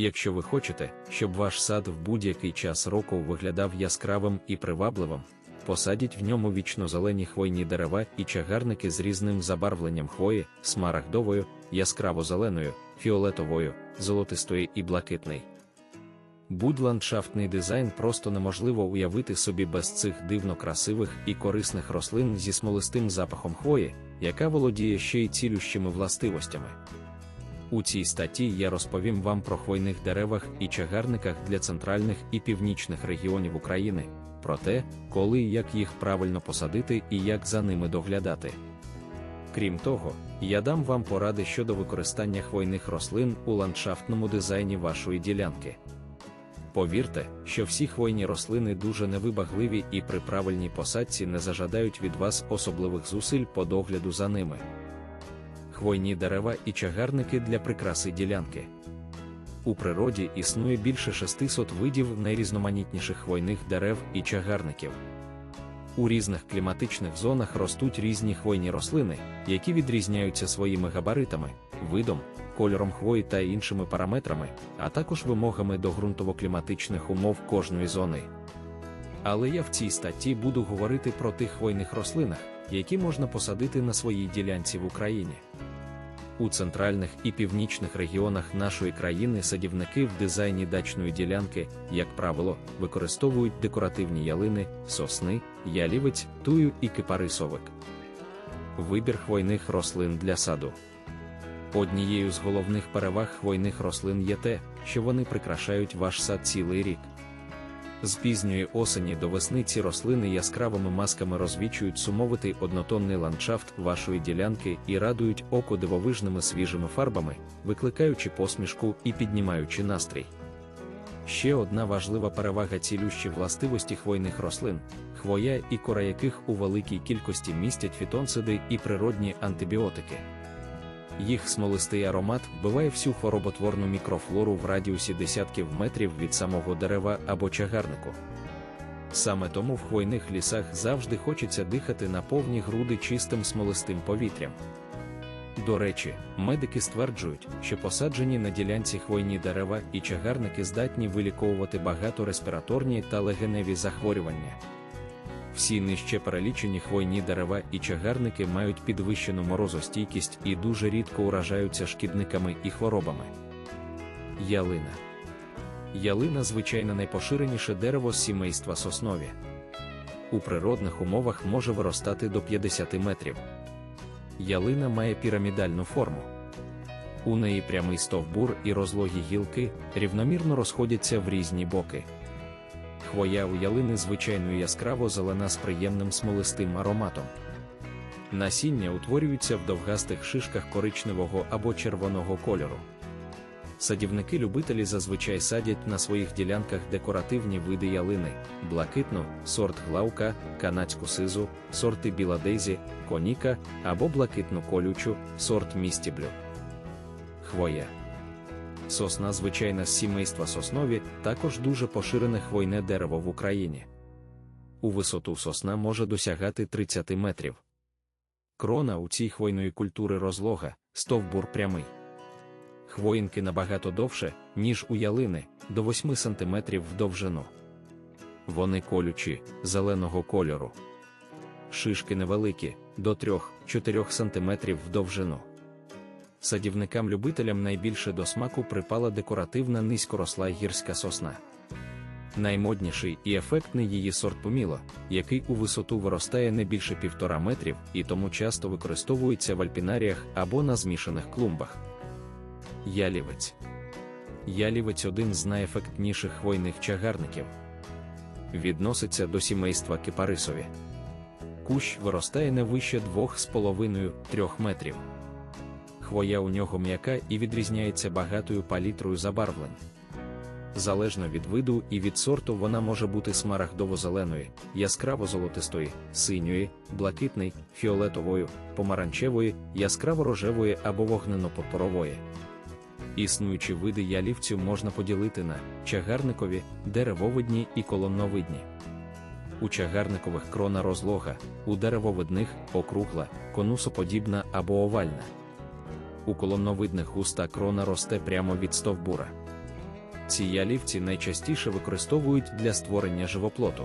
Якщо ви хочете, щоб ваш сад в будь-який час року виглядав яскравим і привабливим, посадіть в ньому вічно-зелені хвойні дерева і чагарники з різним забарвленням хвої, смарагдовою, яскраво-зеленою, фіолетовою, золотистої і блакитний. Будь-ландшафтний дизайн просто неможливо уявити собі без цих дивно красивих і корисних рослин зі смолистим запахом хвої, яка володіє ще й цілющими властивостями. У цій статті я розповім вам про хвойних деревах і чагарниках для центральних і північних регіонів України, про те, коли і як їх правильно посадити і як за ними доглядати. Крім того, я дам вам поради щодо використання хвойних рослин у ландшафтному дизайні вашої ділянки. Повірте, що всі хвойні рослини дуже невибагливі і при правильній посадці не зажадають від вас особливих зусиль по догляду за ними. Хвойні дерева і чагарники для прикраси ділянки. У природі існує більше 600 видів найрізноманітніших хвойних дерев і чагарників. У різних кліматичних зонах ростуть різні хвойні рослини, які відрізняються своїми габаритами, видом, кольором хвої та іншими параметрами, а також вимогами до ґрунтово-кліматичних умов кожної зони. Але я в цій статті буду говорити про тих хвойних рослинах, які можна посадити на своїй ділянці в Україні. У центральних і північних регіонах нашої країни садівники в дизайні дачної ділянки, як правило, використовують декоративні ялини, сосни, ялівець, тую і кипарисовик. Вибір хвойних рослин для саду. Однією з головних переваг хвойних рослин є те, що вони прикрашають ваш сад цілий рік. З пізньої осені до весни ці рослини яскравими масками розвічують сумовитий однотонний ландшафт вашої ділянки і радують око дивовижними свіжими фарбами, викликаючи посмішку і піднімаючи настрій. Ще одна важлива перевага цілющі властивості хвойних рослин, хвоя і кора яких у великій кількості містять фітонциди і природні антибіотики. Їх смолистий аромат вбиває всю хвороботворну мікрофлору в радіусі десятків метрів від самого дерева або чагарнику. Саме тому в хвойних лісах завжди хочеться дихати на повні груди чистим смолистим повітрям. До речі, медики стверджують, що посаджені на ділянці хвойні дерева і чагарники здатні виліковувати багато респіраторні та легеневі захворювання. Всі нижче перелічені хвойні дерева і чагарники мають підвищену морозостійкість і дуже рідко уражаються шкідниками і хворобами. Ялина Ялина звичайно найпоширеніше дерево з сімейства соснові. У природних умовах може виростати до 50 метрів. Ялина має пірамідальну форму. У неї прямий стовбур і розлогі гілки рівномірно розходяться в різні боки. Хвоя у ялини звичайно яскраво зелена з приємним смолистим ароматом. Насіння утворюються в довгастих шишках коричневого або червоного кольору. Садівники-любителі зазвичай садять на своїх ділянках декоративні види ялини, блакитну, сорт глаука, канадську сизу, сорти біла дейзі, коніка або блакитну колючу, сорт містіблю. Хвоя. Сосна звичайна з сімейства соснові, також дуже поширене хвойне дерево в Україні. У висоту сосна може досягати 30 метрів. Крона у цій хвойної культури розлога, стовбур прямий. Хвоїнки набагато довше, ніж у ялини, до 8 см в довжину. Вони колючі, зеленого кольору. Шишки невеликі, до 3-4 см в довжину. Садівникам-любителям найбільше до смаку припала декоративна низькоросла гірська сосна. Наймодніший і ефектний її сорт поміло, який у висоту виростає не більше півтора метрів і тому часто використовується в альпінаріях або на змішаних клумбах. Ялівець. Ялівець один з найефектніших хвойних чагарників. Відноситься до сімейства кипарисові. Кущ виростає не вище 2,5-3 метрів. Хвоя у нього м'яка і відрізняється багатою палітрою забарвлень. Залежно від виду і від сорту вона може бути смарагдово-зеленої, яскраво-золотистої, синьої, блакитної, фіолетової, помаранчевої, яскраво-рожевої або вогнено-пурпурової. Існуючі види ялівцю можна поділити на чагарникові, деревовидні і колонновидні. У чагарникових крона розлога, у деревовидних округла, конусоподібна або овальна. У колонновидних густа крона росте прямо від стовбура. Ці ялівці найчастіше використовують для створення живоплоту.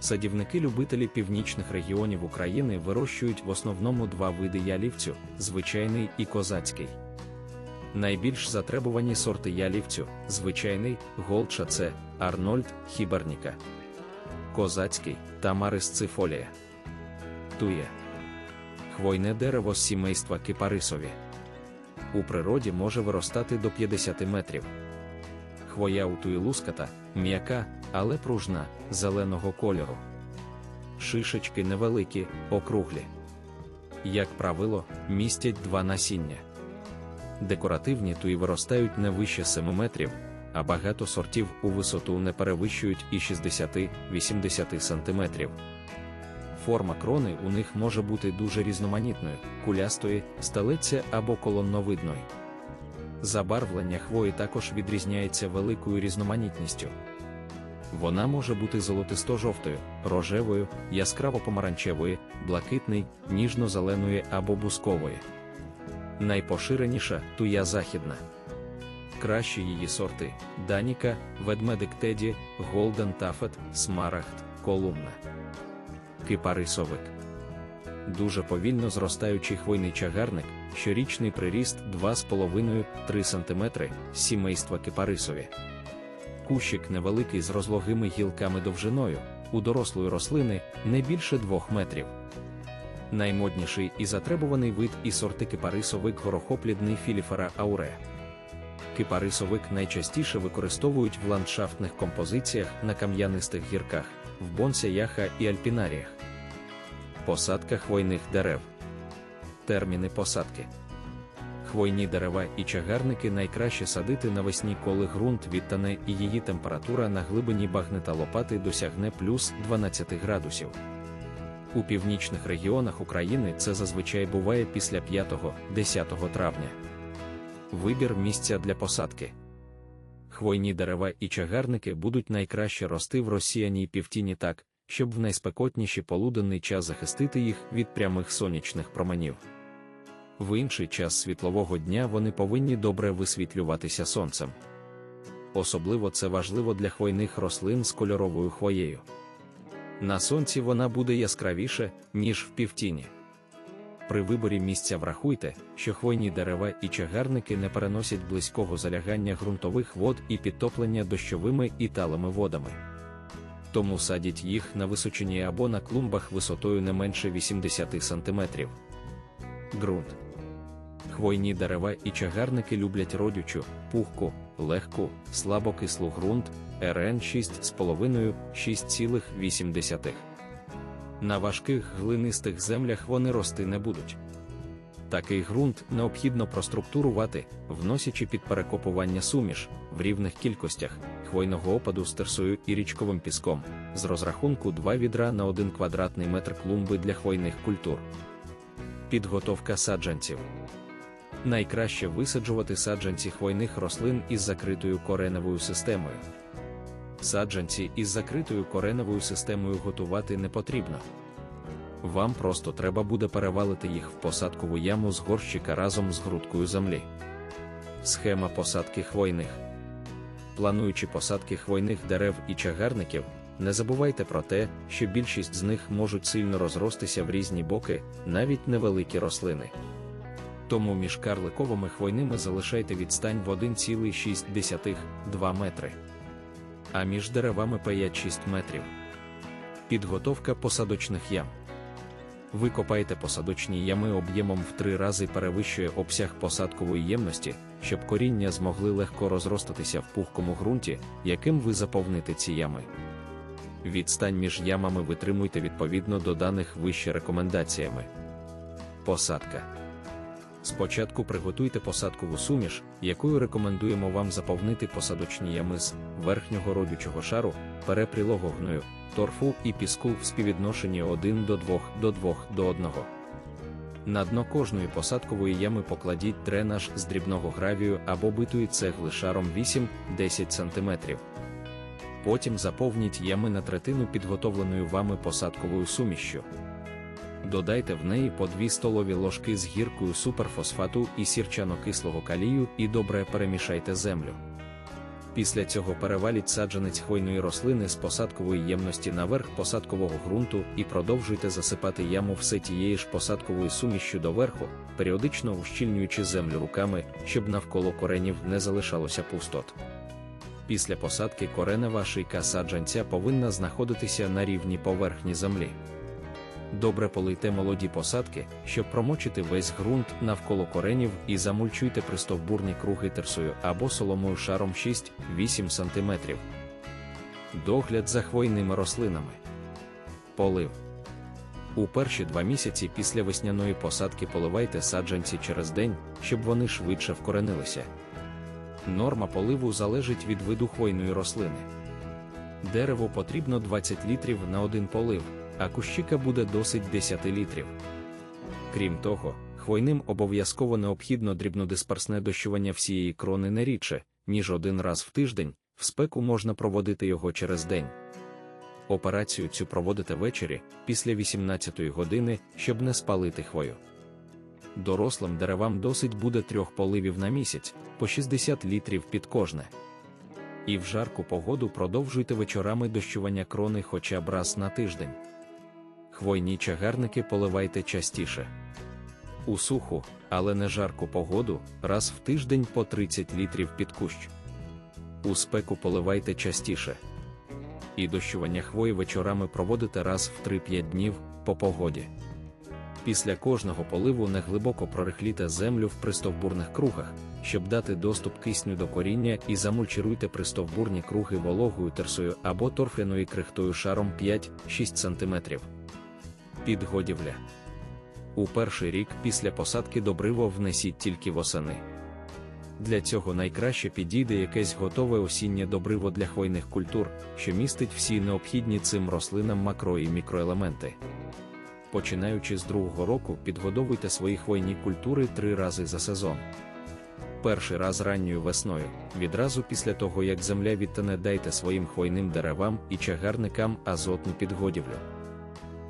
Садівники-любителі північних регіонів України вирощують в основному два види ялівцю звичайний і козацький. Найбільш затребувані сорти ялівцю звичайний голча це Арнольд Хіберніка, козацький та Марисцифолія. Тує. Хвойне дерево з сімейства кипарисові. У природі може виростати до 50 метрів. Хвоя у туїлуската, м'яка, але пружна, зеленого кольору. Шишечки невеликі, округлі. Як правило, містять два насіння. Декоративні туї виростають не вище 7 метрів, а багато сортів у висоту не перевищують і 60-80 см. Форма крони у них може бути дуже різноманітною, кулястої, стелеця або колонновидної. Забарвлення хвої також відрізняється великою різноманітністю. Вона може бути золотисто-жовтою, рожевою, яскраво-помаранчевою, блакитний, ніжно-зеленої або бускової. Найпоширеніша туя західна. Кращі її сорти Даніка, Ведмедик Теді, Голден Тафет, Смарагд, Колумна. Кипарисовик. Дуже повільно зростаючий хвойний чагарник, щорічний приріст 2,5-3 см сімейства кипарисові. Кущик невеликий з розлогими гілками довжиною, у дорослої рослини не більше 2 метрів. Наймодніший і затребуваний вид і сорти кипарисовик горохоплідний філіфера ауре. Кипарисовик найчастіше використовують в ландшафтних композиціях на кам'янистих гірках, в бонсяяха і альпінаріях. Посадка хвойних дерев. Терміни посадки. Хвойні дерева і чагарники найкраще садити навесні, коли ґрунт відтане і її температура на глибині багнета лопати досягне плюс 12 градусів. У північних регіонах України це зазвичай буває після 5-10 травня. Вибір місця для посадки. Хвойні дерева і чагарники будуть найкраще рости в розсіяній півтіні так, щоб в найспекотніший полуденний час захистити їх від прямих сонячних променів. В інший час світлового дня вони повинні добре висвітлюватися сонцем. Особливо це важливо для хвойних рослин з кольоровою хвоєю. На сонці вона буде яскравіше, ніж в півтіні. При виборі місця врахуйте, що хвойні дерева і чагарники не переносять близького залягання ґрунтових вод і підтоплення дощовими і талими водами. Тому садіть їх на височині або на клумбах висотою не менше 80 см. Ґрунт. Хвойні дерева і чагарники люблять родючу, пухку, легку, слабокислу ґрунт РН 6,5-6,8. На важких глинистих землях вони рости не будуть. Такий ґрунт необхідно проструктурувати, вносячи під перекопування суміш в рівних кількостях хвойного опаду з терсою і річковим піском, з розрахунку 2 відра на 1 квадратний метр клумби для хвойних культур. Підготовка саджанців. Найкраще висаджувати саджанці хвойних рослин із закритою кореневою системою. Саджанці із закритою кореневою системою готувати не потрібно. Вам просто треба буде перевалити їх в посадкову яму з горщика разом з грудкою землі. Схема посадки хвойних. Плануючи посадки хвойних дерев і чагарників, не забувайте про те, що більшість з них можуть сильно розростися в різні боки, навіть невеликі рослини. Тому між карликовими хвойними залишайте відстань в 1,6-2 метри. А між деревами 5-6 метрів. Підготовка посадочних ям. Викопайте посадочні ями об'ємом в три рази перевищує обсяг посадкової ємності, щоб коріння змогли легко розростатися в пухкому ґрунті, яким ви заповните ці ями. Відстань між ямами витримуйте відповідно до даних вище рекомендаціями. Посадка. Спочатку приготуйте посадкову суміш, якою рекомендуємо вам заповнити посадочні ями з верхнього родючого шару, перепрілого торфу і піску в співвідношенні 1 до 2 до 2 до 1. На дно кожної посадкової ями покладіть дренаж з дрібного гравію або битої цегли шаром 8-10 см. Потім заповніть ями на третину підготовленою вами посадковою сумішшю. Додайте в неї по 2 столові ложки з гіркою суперфосфату і сірчано-кислого калію і добре перемішайте землю. Після цього переваліть саджанець хвойної рослини з посадкової ємності наверх посадкового ґрунту і продовжуйте засипати яму все тієї ж посадкової сумішю доверху, періодично ущільнюючи землю руками, щоб навколо коренів не залишалося пустот. Після посадки коренева шийка саджанця повинна знаходитися на рівні поверхні землі. Добре полийте молоді посадки, щоб промочити весь ґрунт навколо коренів і замульчуйте пристовбурні круги терсою або соломою шаром 6-8 см. Догляд за хвойними рослинами. Полив. У перші два місяці після весняної посадки поливайте саджанці через день, щоб вони швидше вкоренилися. Норма поливу залежить від виду хвойної рослини. Дереву потрібно 20 літрів на один полив а кущика буде досить 10 літрів. Крім того, хвойним обов'язково необхідно дрібнодисперсне дощування всієї крони не рідше, ніж один раз в тиждень, в спеку можна проводити його через день. Операцію цю проводите ввечері після 18 години, щоб не спалити хвою. Дорослим деревам досить буде трьох поливів на місяць, по 60 літрів під кожне. І в жарку погоду продовжуйте вечорами дощування крони хоча б раз на тиждень хвойні чагарники поливайте частіше. У суху, але не жарку погоду, раз в тиждень по 30 літрів під кущ. У спеку поливайте частіше. І дощування хвої вечорами проводите раз в 3-5 днів по погоді. Після кожного поливу неглибоко прорихліте землю в пристовбурних кругах, щоб дати доступ кисню до коріння і замульчируйте пристовбурні круги вологою терсою або торфяною крихтою шаром 5-6 см. Підгодівля. У перший рік після посадки добриво внесіть тільки восени. Для цього найкраще підійде якесь готове осіннє добриво для хвойних культур, що містить всі необхідні цим рослинам макро і мікроелементи. Починаючи з другого року, підгодовуйте свої хвойні культури три рази за сезон. Перший раз ранньою весною, відразу після того як земля відтане дайте своїм хвойним деревам і чагарникам азотну підгодівлю.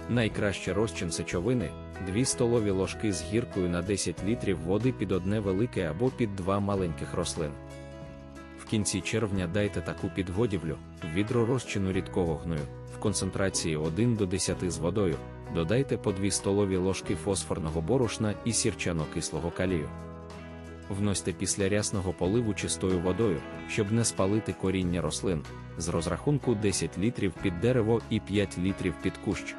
Найкраще розчин сечовини 2 столові ложки з гіркою на 10 літрів води під одне велике або під два маленьких рослин. В кінці червня дайте таку підгодівлю, відро розчину рідкого гною, в концентрації 1 до 10 з водою, додайте по 2 столові ложки фосфорного борошна і сірчано-кислого калію. Вносьте після рясного поливу чистою водою, щоб не спалити коріння рослин, з розрахунку 10 літрів під дерево і 5 літрів під кущ.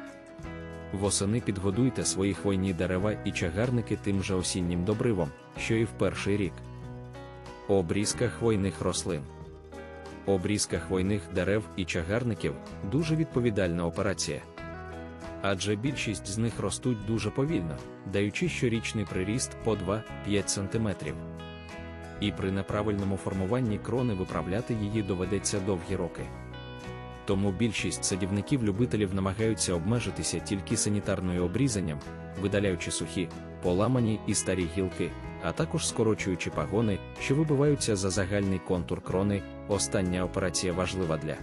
Восени підгодуйте свої хвойні дерева і чагарники тим же осіннім добривом, що і в перший рік. Обрізка хвойних рослин. Обрізка хвойних дерев і чагарників дуже відповідальна операція. Адже більшість з них ростуть дуже повільно, даючи щорічний приріст по 2-5 см. І при неправильному формуванні крони виправляти її доведеться довгі роки. Тому більшість садівників-любителів намагаються обмежитися тільки санітарною обрізанням, видаляючи сухі, поламані і старі гілки, а також скорочуючи пагони, що вибиваються за загальний контур крони. Остання операція важлива для